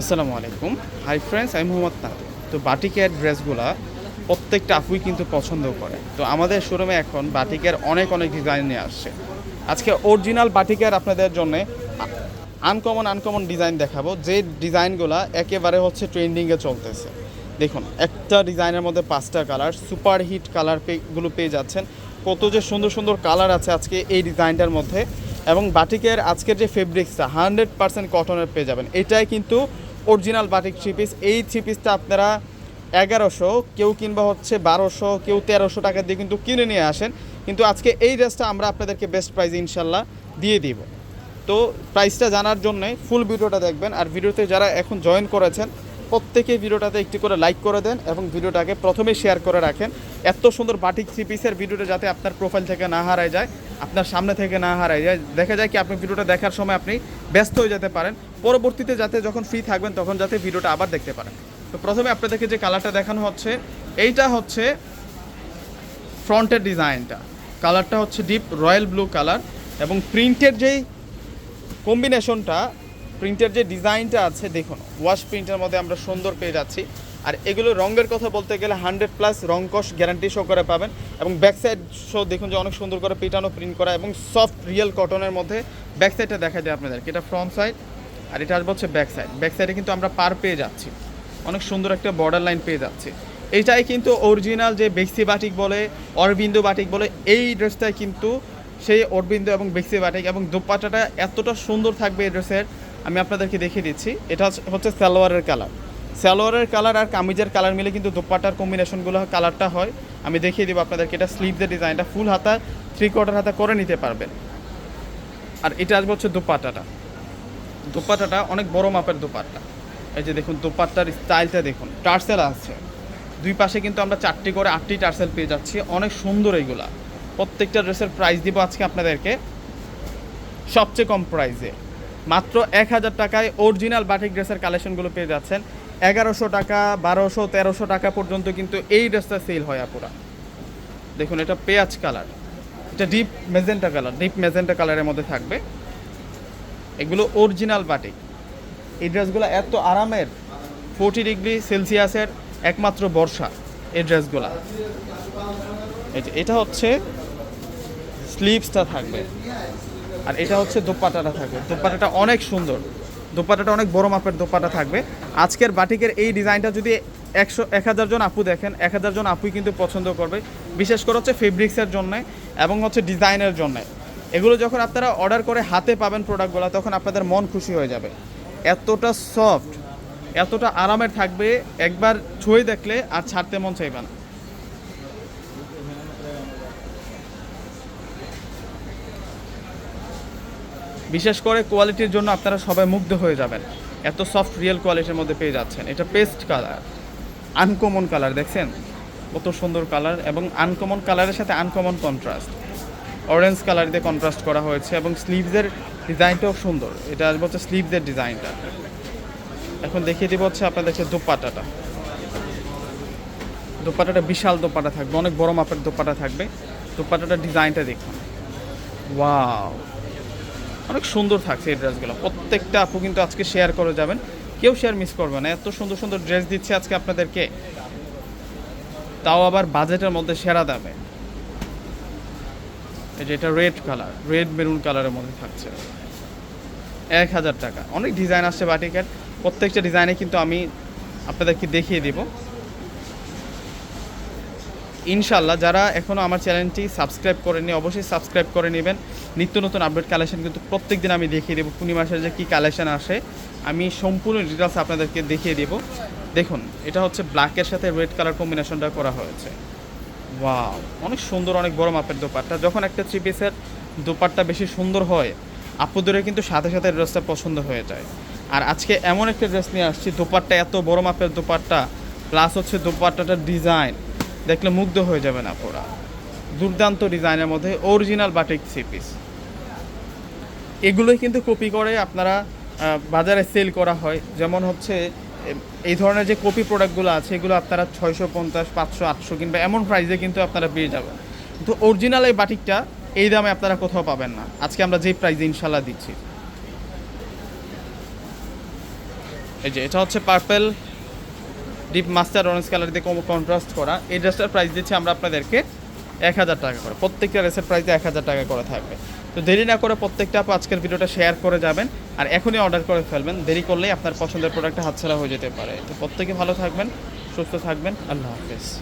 আসসালামু আলাইকুম। Hi friends আমি মোহাম্মদ নাদ তো বাটিকের ড্রেসগুলা প্রত্যেকটা আপুই কিন্তু পছন্দ করে। তো আমাদের শোরুমে এখন বাটিকের অনেক অনেক ডিজাইন নিয়ে আসছে। আজকে অরিজিনাল বাটিকের আপনাদের জন্য আনকমন আনকমন ডিজাইন দেখাবো। যে ডিজাইনগুলা একেবারে হচ্ছে ট্রেন্ডিংয়ে চলতেছে। দেখুন, একটা ডিজাইনের মধ্যে পাঁচটা কালার সুপার হিট কালারগুলো পেয়ে যাচ্ছেন। কত যে সুন্দর সুন্দর কালার আছে আজকে এই ডিজাইনটার মধ্যে। এবং বাটিকের আজকের যে ফেব্রিক্সটা হান্ড্রেড পার্সেন্ট কটনের পেয়ে যাবেন। এটাই কিন্তু অরিজিনাল বাটিক থ্রি পিস। এই থ্রি পিসটা আপনারা এগারোশো, কেউ কিংবা হচ্ছে বারোশো, কেউ তেরোশো টাকা দিয়ে কিন্তু কিনে নিয়ে আসেন। কিন্তু আজকে এই ড্রেসটা আমরা আপনাদেরকে বেস্ট প্রাইসে ইনশাল্লাহ দিয়ে দিব। তো প্রাইসটা জানার জন্য ফুল ভিডিওটা দেখবেন। আর ভিডিওতে যারা এখন জয়েন করেছেন, প্রত্যেকে ভিডিওটাতে একটি করে লাইক করে দেন এবং ভিডিওটাকে প্রথমে শেয়ার করে রাখেন। এত সুন্দর বাটিক থ্রি পিসের ভিডিওটা যাতে আপনার প্রোফাইল থেকে না হারায় যায়, আপনার সামনে থেকে না হারায় যায়। দেখা যায় কি আপনি ভিডিওটা দেখার সময় আপনি ব্যস্ত হয়ে যেতে পারেন। পরবর্তীতে যাতে যখন ফ্রি থাকবেন, তখন যাতে ভিডিওটা আবার দেখতে পারেন। তো প্রথমে আপনাদেরকে যে কালারটা দেখানো হচ্ছে, এইটা হচ্ছে ফ্রন্টের ডিজাইনটা কালারটা হচ্ছে ডিপ রয়্যাল ব্লু কালার এবং প্রিন্টের যেই কম্বিনেশনটা প্রিন্টের যে ডিজাইনটা আছে, দেখুন ওয়াশ প্রিন্টের মধ্যে আমরা সুন্দর পেয়ে যাচ্ছি। আর এগুলো রঙের কথা বলতে গেলে হান্ড্রেড প্লাস রং কস গ্যারান্টি শো করে পাবেন এবং ব্যাক সাইড শো দেখুন যে অনেক সুন্দর করে পিটানো প্রিন্ট করা এবং সফট রিয়েল কটনের মধ্যে ব্যাক সাইডটা দেখা যায় আপনাদেরকে। এটা ফ্রন্ট সাইড আর এটা আসবে হচ্ছে ব্যাক সাইড ব্যাক সাইডে কিন্তু আমরা পার পেয়ে যাচ্ছি। অনেক সুন্দর একটা বর্ডার লাইন পেয়ে যাচ্ছে। এইটাই কিন্তু অরিজিনাল যে বেক্সি বাটিক বলে অরবিন্দু বাটিক বলে, এই ড্রেসটাই কিন্তু সেই অরবিন্দু এবং বেক্সি বাটিক এবং দোপাট্টাটা এতটা সুন্দর থাকবে এই ড্রেসের আমি আপনাদেরকে দেখিয়ে দিচ্ছি। এটা হচ্ছে সালোয়ারের কালার সালোয়ারের কালার আর কামিজের কালার মিলে কিন্তু দোপাট্টার কম্বিনেশনগুলো কালারটা হয়। আমি দেখিয়ে দেবো আপনাদেরকে, এটা স্লিভদের ডিজাইনটা ফুল হাতা থ্রি কোয়ার্টার হাতা করে নিতে পারবেন। আর এটা আসবে হচ্ছে দোপাট্টাটা। দোপাট্টাটা অনেক বড় মাপের দোপাট্টা। এই যে দেখুন, দোপাট্টার স্টাইলটা দেখুন, টার্সেল আছে। দুই পাশে কিন্তু আমরা চারটি করে আটটি টার্সেল পেয়ে যাচ্ছি, অনেক সুন্দর এইগুলা। প্রত্যেকটা ড্রেসের প্রাইস দিব আজকে আপনাদেরকে, সবচেয়ে কম প্রাইসে মাত্র এক হাজার টাকায় অরিজিনাল বাটিক ড্রেসের কালেকশনগুলো পেয়ে যাচ্ছেন। এগারোশো টাকা, বারোশো, তেরোশো টাকা পর্যন্ত কিন্তু এই ড্রেসটা সেল হয় আপুরা। দেখুন, এটা পেঁয়াজ কালার এটা deep magenta colour deep magenta কালারের মধ্যে থাকবে। এগুলো অরিজিনাল বাটিক এই ড্রেসগুলো এত আরামের ফোর্টি ডিগ্রি সেলসিয়াসের একমাত্র বর্ষা এই ড্রেসগুলা এটা হচ্ছে স্লিভসটা থাকবে। আর এটা হচ্ছে দোপাটাটা থাকবে। দোপাটাটা অনেক সুন্দর। দোপাটাটা অনেক বড় মাপের দোপাটা থাকবে। আজকের বাটিকের এই ডিজাইনটা যদি একশো, এক হাজার জন আপু দেখেন, এক হাজার জন আপুই কিন্তু পছন্দ করবে। বিশেষ করে হচ্ছে ফেব্রিক্সের জন্য এবং হচ্ছে ডিজাইনের জন্য। এগুলো যখন আপনারা অর্ডার করে হাতে পাবেন প্রোডাক্টগুলো তখন আপনাদের মন খুশি হয়ে যাবে। এতটা সফট এতটা আরামের থাকবে, একবার ছুঁয়ে দেখলে আর ছাড়তে মন চাইবে না। বিশেষ করে কোয়ালিটির জন্য আপনারা সবাই মুগ্ধ হয়ে যাবেন। এত সফট রিয়েল কোয়ালিটির মধ্যে পেয়ে যাচ্ছেন। এটা পেস্ট কালার আনকমন কালার দেখছেন? কত সুন্দর কালার এবং আনকমন কালারের সাথে আনকমন কন্ট্রাস্ট অরেঞ্জ কালার দিয়ে কন্ট্রাস্ট করা হয়েছে এবং স্লিভসের ডিজাইনটাও সুন্দর। এটা আসবে হচ্ছে স্লিভসের ডিজাইনটা এখন দেখিয়ে দিব হচ্ছে আপনাদেরকে দোপাটাটা দোপাটাটা বিশাল দোপাটা থাকবে, অনেক বড় মাপের দোপাটা থাকবে। দোপাটাটার ডিজাইনটা দেখুন। ওয়াও অনেক সুন্দর থাকছে এই ড্রেসগুলো প্রত্যেকটা আপু কিন্তু আজকে শেয়ার করে যাবেন। কেউ শেয়ার মিস করবে না। এত সুন্দর সুন্দর ড্রেস দিচ্ছে আজকে আপনাদেরকে। তাও আবার বাজেটের মধ্যে সেরা দামে। এই যে এটা রেড কালার রেড মেরুন কালারের মধ্যে থাকছে। এক হাজার টাকা। অনেক ডিজাইন আসছে বাটিকের। প্রত্যেকটা ডিজাইনে কিন্তু আমি আপনাদেরকে দেখিয়ে দিব। ইনশাল্লাহ যারা এখনও আমার চ্যানেলটি সাবস্ক্রাইব করেনি অবশ্যই সাবস্ক্রাইব করে নেবেন। নিত্য নতুন আপডেট কালেকশন কিন্তু প্রত্যেক দিন আমি দেখিয়ে দেবো। পূর্ণিমা মাসের যে কী কালেকশন আসে, আমি সম্পূর্ণ ডিটেলস আপনাদেরকে দেখিয়ে দেব। দেখুন, এটা হচ্ছে ব্ল্যাকের সাথে রেড কালার কম্বিনেশনটা করা হয়েছে। ওয়াও অনেক সুন্দর, অনেক বড় মাপের দোপাট্টা। যখন একটা থ্রি পিসের দোপাট্টা বেশি সুন্দর হয় আপুদের কিন্তু সাথে সাথে ড্রেসটা পছন্দ হয়ে যায়। আর আজকে এমন একটা ড্রেস নিয়ে আসছি, দোপাট্টা এত বড় মাপের দোপাট্টা প্লাস হচ্ছে দোপাট্টাটার ডিজাইন দেখলে মুগ্ধ হয়ে যাবেন আপুরা। দুর্দান্ত ডিজাইনের মধ্যে অরিজিনাল বাটিক থ্রি পিস এগুলোই কিন্তু কপি করে আপনারা বাজারে সেল করা হয়। যেমন হচ্ছে এই ধরনের যে কপি প্রোডাক্টগুলো আছে, এগুলো আপনারা ছয়শো পঞ্চাশ, পাঁচশো, আটশো কিংবা এমন প্রাইসে কিন্তু আপনারা পেয়ে যাবেন। কিন্তু অরিজিনাল এই বাটিকটা এই দামে আপনারা কোথাও পাবেন না। আজকে আমরা যেই প্রাইসে ইনশাল্লাহ দিচ্ছি। এই যে, এটা হচ্ছে purple deep master orange colour দিয়ে কন্ট্রাস্ট করা। এই ড্রেসটার প্রাইস দিচ্ছি আমরা আপনাদেরকে এক হাজার টাকা করে। প্রত্যেকটা রেসের প্রাইসে এক হাজার টাকা করে থাকবে। তো দেরি না করে প্রত্যেকটা আজকের ভিডিওটা শেয়ার করে যাবেন আর এখনই অর্ডার করে ফেলবেন। দেরি করলেই আপনার পছন্দের প্রোডাক্টটা হাতছাড়া হয়ে যেতে পারে। তো প্রত্যেকে ভালো থাকবেন, সুস্থ থাকবেন। আল্লাহ হাফেজ।